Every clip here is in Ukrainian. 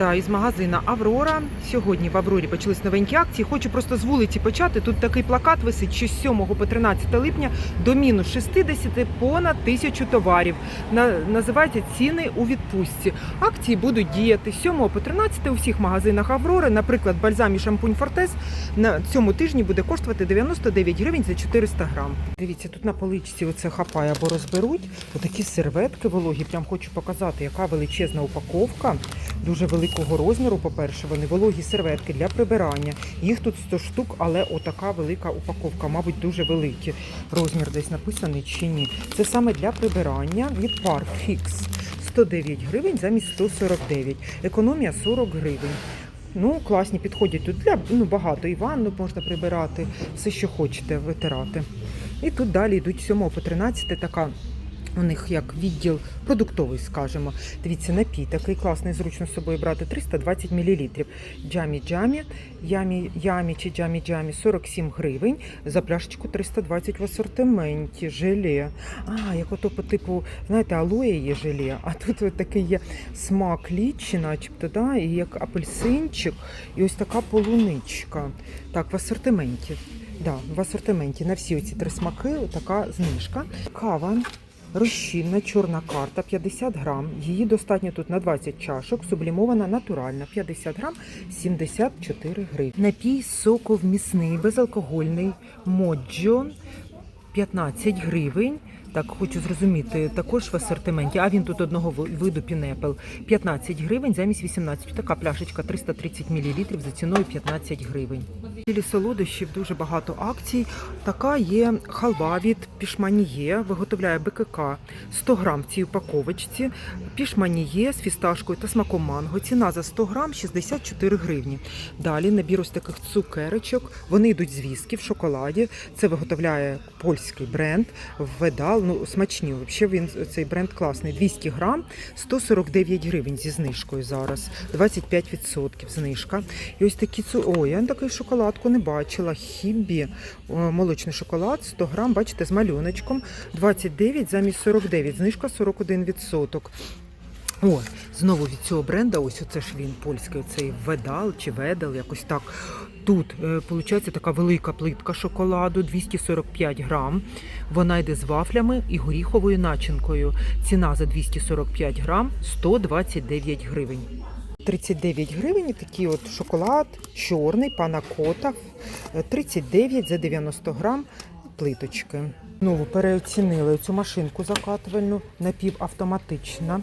Із магазина Аврора. Сьогодні в Аврорі почались новенькі акції. Хочу просто з вулиці почати. Тут такий плакат висить, що з 7 по 13 липня до мінус 60 понад тисячу товарів. На, називається ціни у відпустці. Акції будуть діяти з 7 по 13 у всіх магазинах Аврори. Наприклад, бальзам і шампунь Фортес на цьому тижні буде коштувати 99 гривень за 400 грам. Дивіться, тут на поличці оце хапає або розберуть. Отакі серветки вологі. Прям хочу показати, яка величезна упаковка. Дуже великого розміру, по-перше, вони вологі серветки для прибирання. Їх тут 100 штук, але отака велика упаковка, мабуть, дуже великі. Розмір десь написаний чи ні. Це саме для прибирання від Park Fix. 109 гривень замість 149. Економія 40 гривень. Ну, класні підходять тут для ну, багато і ванну можна прибирати, все, що хочете, витирати. І тут далі йдуть з 7 по 13 така. У них як відділ продуктовий, скажімо. Дивіться, напій такий класний, зручно з собою брати 320 мл. Джамі джамі, ямі, ямі чи джамі джамі 47 гривень. За пляшечку 320 в асортименті. Желе. А, як ото по типу, знаєте, алоє є желе, а тут от такий є смак лічі, начебто, да? і як апельсинчик, і ось така полуничка. Так, в асортименті. Да, в асортименті на всі оці три смаки така знижка. Кава Розчинна чорна карта 50 грам. Її достатньо тут на 20 чашок. Сублімована натуральна 50 грам 74 гривні. Напій соковмісний, безалкогольний моджо 15 гривень. Так, хочу зрозуміти, також в асортименті. А він тут одного виду пінепл 15 гривень замість 18. Така пляшечка 330 мл за ціною 15 гривень. Білі солодощів дуже багато акцій. Така є халва від пішманіє, виготовляє БКК 100 грам в цій упаковочці. Пішманіє з фісташкою та смаком манго. Ціна за 100 грам 64 гривні. Далі набір ось таких цукерочок. Вони йдуть з віскі в шоколаді. Це виготовляє польський бренд Ведал. Ну смачні. Взагалі він цей бренд класний. 200 грам 149 гривень зі знижкою зараз. 25% знижка. І ось такі цу... О, я таку шоколадку не бачила. Хібі молочний шоколад 100 грам, бачите, з малюночком 29 замість 49, знижка 41%. О, знову від цього бренда, ось оце ж він польський, цей Ведал чи Ведал, якось так. Тут виходить така велика плитка шоколаду, 245 грам. Вона йде з вафлями і горіховою начинкою. Ціна за 245 грам 129 гривень. 39 гривень такий от шоколад чорний, пана кота, 39 за 90 грам плиточки. Знову переоцінили цю машинку закатувальну напівавтоматична.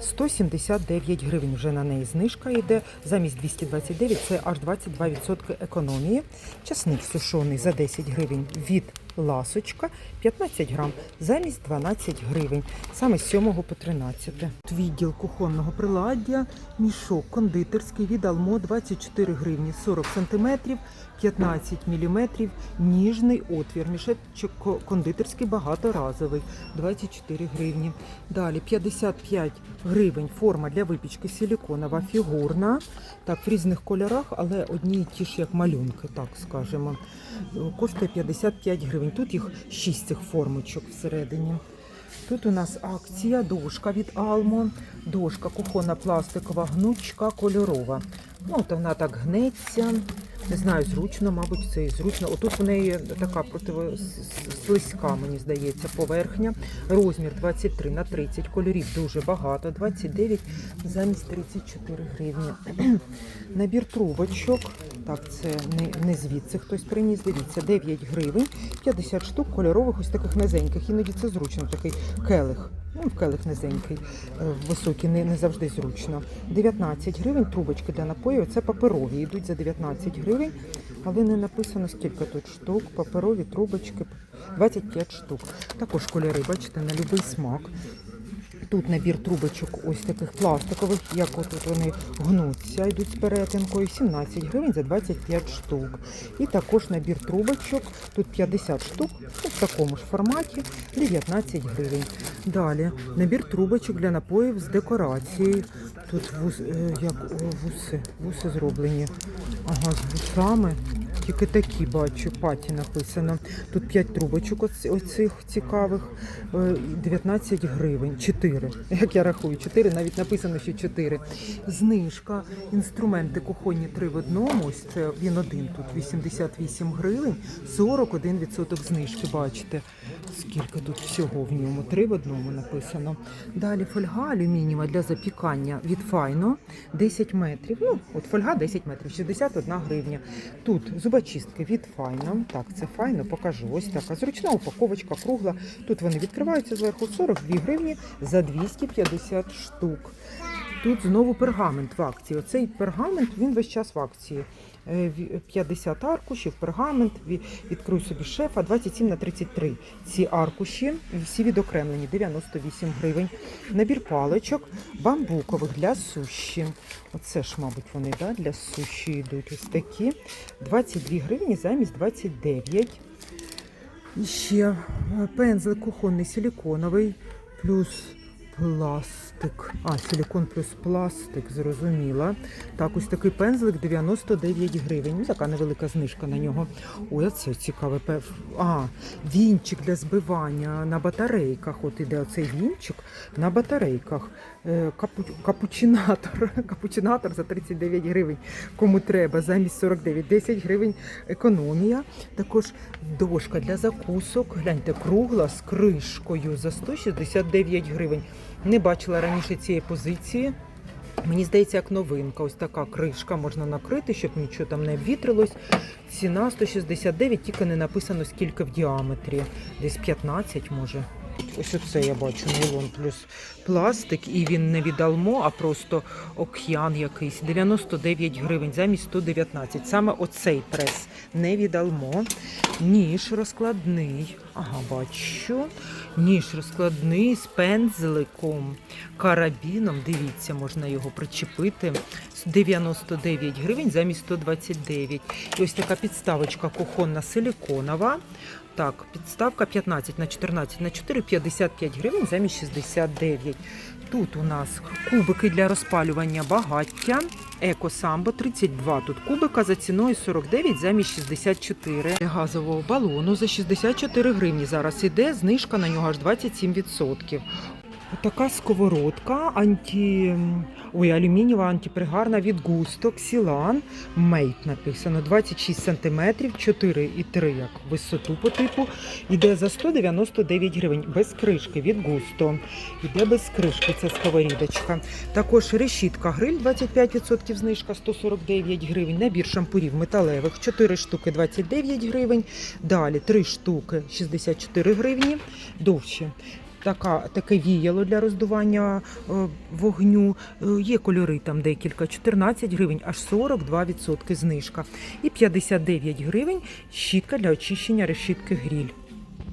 179 гривень вже на неї знижка йде. Замість 229 це аж 22% економії. Часник сушоний за 10 гривень від ласочка 15 грам замість 12 гривень. Саме з 7 по 13. Відділ кухонного приладдя, мішок кондитерський від Алмо 24 гривні 40 сантиметрів, 15 міліметрів, ніжний отвір. Мішечок кондитерський багаторазовий 24 гривні. Далі 55 гривень форма для випічки силіконова фігурна. Так, в різних кольорах, але одні і ті ж як малюнки, так скажемо. Коштує 55 гривень. Тут їх 6 цих формочок всередині. Тут у нас акція дошка від Алмо, дошка кухонна пластикова, гнучка кольорова. Ну, от вона так гнеться. Не знаю, зручно, мабуть, це і зручно. Отут у неї така противослизька, мені здається, поверхня. Розмір 23 на 30 кольорів дуже багато. 29 замість 34 гривні. Набір трубочок. Так, це не, не звідси хтось приніс. Дивіться, 9 гривень, 50 штук кольорових, ось таких низеньких. Іноді це зручно, такий келих. Ну, келих низенький, е, високий, не, не завжди зручно. 19 гривень трубочки для напоїв. Це паперові, йдуть за 19 гривень, але не написано скільки тут штук. Паперові трубочки 25 штук. Також кольори, бачите, на будь-який смак. Тут набір трубочок ось таких пластикових, як от вони гнуться, йдуть з перетинкою, 17 гривень за 25 штук. І також набір трубочок, тут 50 штук, ну, в такому ж форматі, 19 гривень. Далі набір трубочок для напоїв з декорацією. Тут вус, е, як вуси, вуси зроблені. Ага, з вусами. Тільки такі бачу, паті написано. Тут 5 трубочок оцих цікавих, е, 19 гривень, 4. Як я рахую, 4, навіть написано, що 4. Знижка, інструменти кухонні 3 в одному, ось це він один тут, 88 гривень, 41% знижки, бачите. Скільки тут всього в ньому, 3 в одному написано. Далі фольга алюмінієва для запікання від Файно, 10 метрів. Ну, от фольга 10 метрів, 61 гривня. Тут зубочистки від файна. Так, це Файно, покажу. Ось така зручна упаковочка, кругла. Тут вони відкриваються зверху 42 гривні за 250 штук. Тут знову пергамент в акції. Оцей пергамент він весь час в акції. Е, 50 аркушів, пергамент, ві- собі шефа 27 на 33. Ці аркуші всі відокремлені 98 гривень. Набір паличок бамбукових для суші. Оце ж, мабуть, вони да, для суші йдуть ось такі. 22 гривні замість 29. І ще е, пензлик кухонний силіконовий плюс пластик. А, силікон плюс пластик, зрозуміла. Так, ось такий пензлик 99 гривень. Ну, така невелика знижка на нього. Ой, це цікаве. А, вінчик для збивання на батарейках. От іде оцей вінчик на батарейках. Е, Капу... Капучинатор. Капучинатор за 39 гривень. Кому треба, замість 49, 10 гривень економія. Також дошка для закусок. Гляньте, кругла з кришкою за 169 гривень. Не бачила раніше цієї позиції. Мені здається, як новинка. Ось така кришка можна накрити, щоб нічого там не обвітрилось. Ціна 169, тільки не написано скільки в діаметрі. Десь 15 може. Ось оце я бачу нейлон плюс пластик, і він не від Алмо, а просто океан якийсь. 99 гривень замість 119. Саме оцей прес не від Алмо. Ніж розкладний. Ага, бачу. Ніж розкладний з пензликом, карабіном. Дивіться, можна його причепити. 99 гривень замість 129. І ось така підставочка кухонна силіконова. Так, підставка 15 на 14 на 4, 55 гривень замість 69. Тут у нас кубики для розпалювання багаття. Еко Самбо 32 тут кубика за ціною 49 замість 64. Газового балону за 64 гривні. Зараз іде знижка на нього аж 27%. Така сковородка анті... Ой, алюмінієва антипригарна від Густо, Ксілан, Мейт написано, 26 см, 4,3 як висоту по типу. Іде за 199 гривень, без кришки від Густо. Іде без кришки ця сковорідочка. Також решітка гриль 25% знижка 149 гривень. Набір шампурів металевих 4 штуки 29 гривень. Далі 3 штуки 64 гривні. Довше. Така, таке віяло для роздування е, вогню. Е, є кольори там декілька, 14 гривень, аж 42% знижка. І 59 гривень щітка для очищення решітки гріль.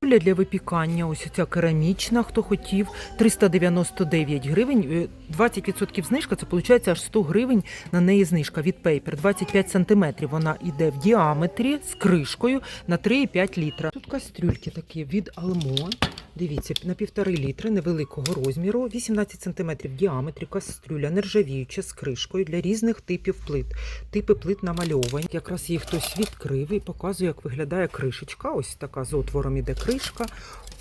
Для випікання, ось ця керамічна, хто хотів, 399 гривень, е, 20% знижка, це виходить аж 100 гривень на неї знижка від Paper. 25 сантиметрів вона йде в діаметрі з кришкою на 3,5 літра. Тут кастрюльки такі від Almo. Дивіться, на півтори літри невеликого розміру, 18 см діаметрі, кастрюля нержавіюча з кришкою для різних типів плит. Типи плит намальовані. Якраз її хтось відкрив і показує, як виглядає кришечка. Ось така з отвором іде кришка.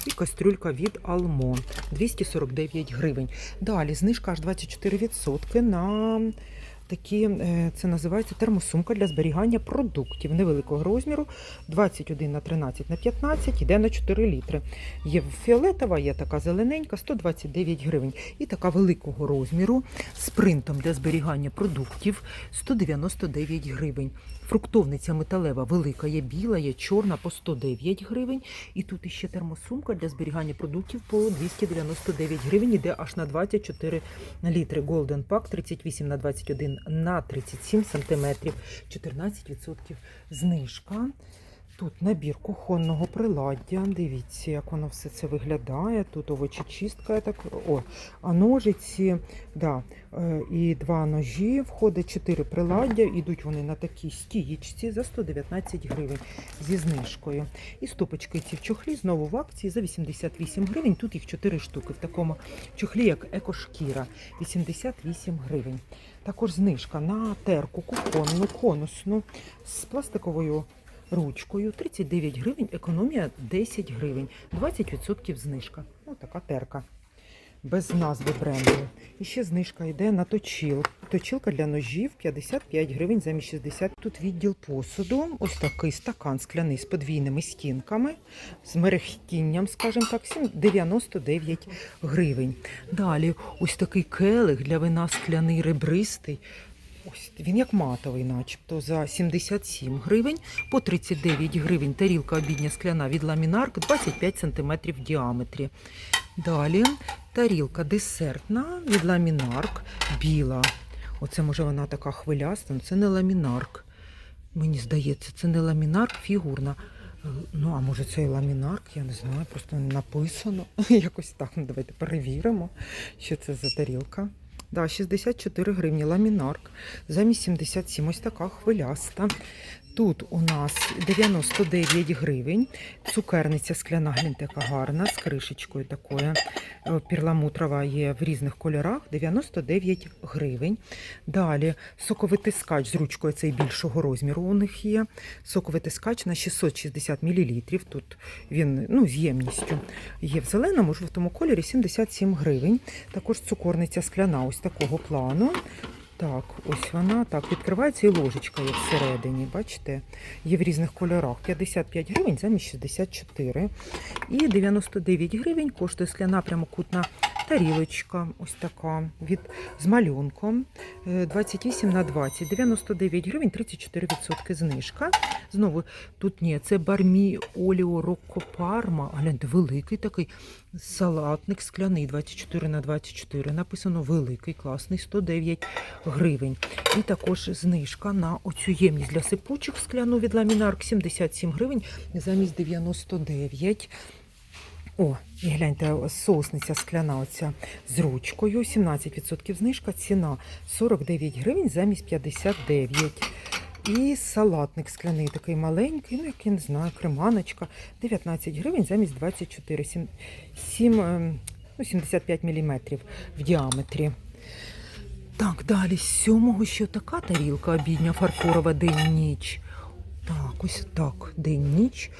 І кастрюлька від Almo 249 гривень. Далі знижка аж 24% на такі, е, це називається термосумка для зберігання продуктів невеликого розміру 21 на 13 на 15, іде на 4 літри. Є фіолетова, є така зелененька, 129 гривень. І така великого розміру з принтом для зберігання продуктів 199 гривень. Фруктовниця металева велика, є біла, є чорна по 109 гривень. І тут іще термосумка для зберігання продуктів по 299 гривень. Іде аж на 24 літри. Golden Pack 38 на 21 на 37 сантиметрів. 14% знижка. Тут набір кухонного приладдя. Дивіться, як воно все це виглядає. Тут овочечистка, я так. О, а ножиці, да, е, і два ножі. Входить чотири приладдя. Ідуть вони на такій стієчці за 119 гривень зі знижкою. І стопочки ці в чохлі знову в акції за 88 гривень. Тут їх 4 штуки. В такому чохлі, як екошкіра, 88 гривень. Також знижка на терку кухонну, конусну з пластиковою ручкою 39 гривень, економія 10 гривень, 20% знижка. Ну, така терка. Без назви бренду. І ще знижка йде на точіл. Точілка для ножів 55 гривень замість 60. Тут відділ посуду. Ось такий стакан скляний з подвійними стінками, з мерехтінням, скажімо так, 99 гривень. Далі ось такий келих для вина скляний ребристий. Ось він як матовий, начебто, за 77 гривень, по 39 гривень тарілка обідня скляна від ламінарк 25 см в діаметрі. Далі тарілка десертна від ламінарк, біла. Оце може вона така хвиляста, але це не ламінарк. Мені здається, це не ламінарк, фігурна. Е, Ну, а може це і ламінарк, я не знаю, просто не написано. Якось так. Ну, давайте перевіримо, що це за тарілка. Да, 64 гривні ламінарк. Замість 77 ось така хвиляста. Тут у нас 99 гривень. Цукерниця скляна, гляньте, гарна, з кришечкою такою. Е, Перламутрова є в різних кольорах. 99 гривень. Далі соковитискач з ручкою цей більшого розміру у них є. Соковитискач на 660 мл. Тут він ну, з ємністю є в зеленому, жовтому кольорі 77 гривень. Також цукорниця скляна ось такого плану. Так, ось вона так відкривається і ложечка є всередині. Бачите? Є в різних кольорах. 55 гривень замість 64. І 99 гривень коштує скляна прямокутна тарілочка. Ось така від з малюнком. Е, 28 на 20. 99 гривень, 34% знижка. Знову тут ні, це бармі Оліо Рокко Парма. Гляньте, великий такий салатник скляний 24 на 24. Написано великий, класний, 109 гривень. І також знижка на оцю ємність для сипучих скляну від ламінарк 77 гривень замість 99. О, і гляньте, сосниця скляна оця з ручкою. 17% знижка, ціна 49 гривень замість 59. І салатник скляний такий маленький, ну як я не знаю, креманочка. 19 гривень замість 24, 7, 7, ем, ну, 75 мм в діаметрі. Так, далі з сьомого ще така тарілка обідня фарфорова день-ніч. Так, ось так, день-ніч.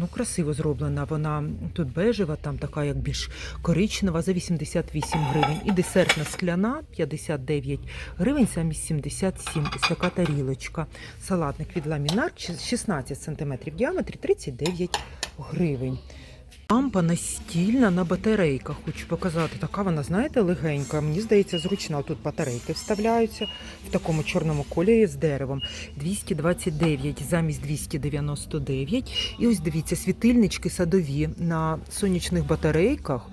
Ну, красиво зроблена. Вона тут бежева, там така як більш коричнева за 88 гривень. І десертна скляна 59 гривень самі 77. Ось така тарілочка. Салатник від ламінар 16 см в діаметрі 39 гривень. Лампа настільна на батарейках. Хочу показати. Така вона, знаєте, легенька. Мені здається, зручна. Тут батарейки вставляються в такому чорному кольорі з деревом. 229 замість 299. І ось дивіться, світильнички садові на сонячних батарейках.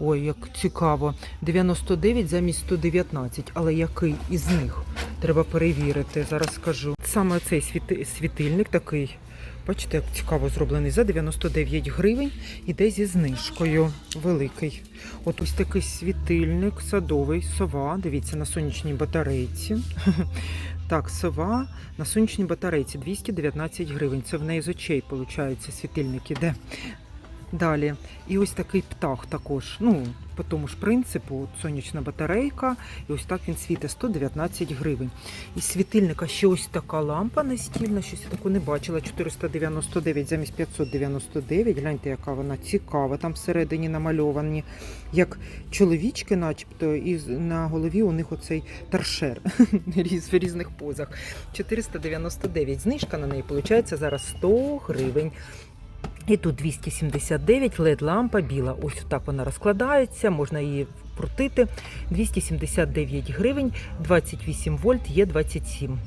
Ой, як цікаво. 99 замість 119. Але який із них? Треба перевірити. Зараз скажу. Саме цей світи- світильник такий. Бачите, як цікаво зроблений за 99 гривень. Іде зі знижкою. Великий. От ось такий світильник садовий, сова. Дивіться, на сонячній батарейці. Так, сова на сонячній батарейці 219 гривень. Це в неї з очей, виходить, світильник іде. Далі. І ось такий птах також. Ну, по тому ж принципу, сонячна батарейка, і ось так він світить 119 гривень. Із світильника ще ось така лампа настільна, щось я таку не бачила. 499 замість 599. Гляньте, яка вона цікава. Там всередині намальовані як чоловічки, начебто, і на голові у них оцей торшер в різних позах. 499. Знижка на неї виходить зараз 100 гривень. І тут 279 led лампа біла. Ось так вона розкладається, можна її вкрутити. 279 гривень, 28 вольт, є 27.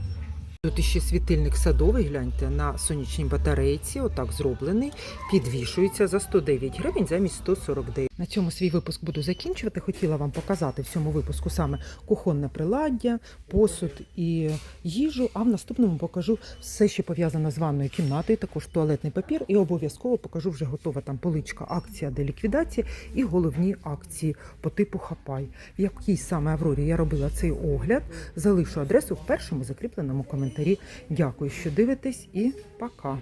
Тут іще світильник садовий, гляньте, на сонячній батарейці, отак зроблений, підвішується за 109 гривень замість 149. На цьому свій випуск буду закінчувати. Хотіла вам показати в цьому випуску саме кухонне приладдя, посуд і їжу. А в наступному покажу все, що пов'язано з ванною кімнатою, також туалетний папір, і обов'язково покажу вже готова там поличка акція де ліквідації і головні акції по типу Хапай. В якій саме Аврорі я робила цей огляд. Залишу адресу в першому закріпленому коментарі. Дякую, що дивитесь, і пока.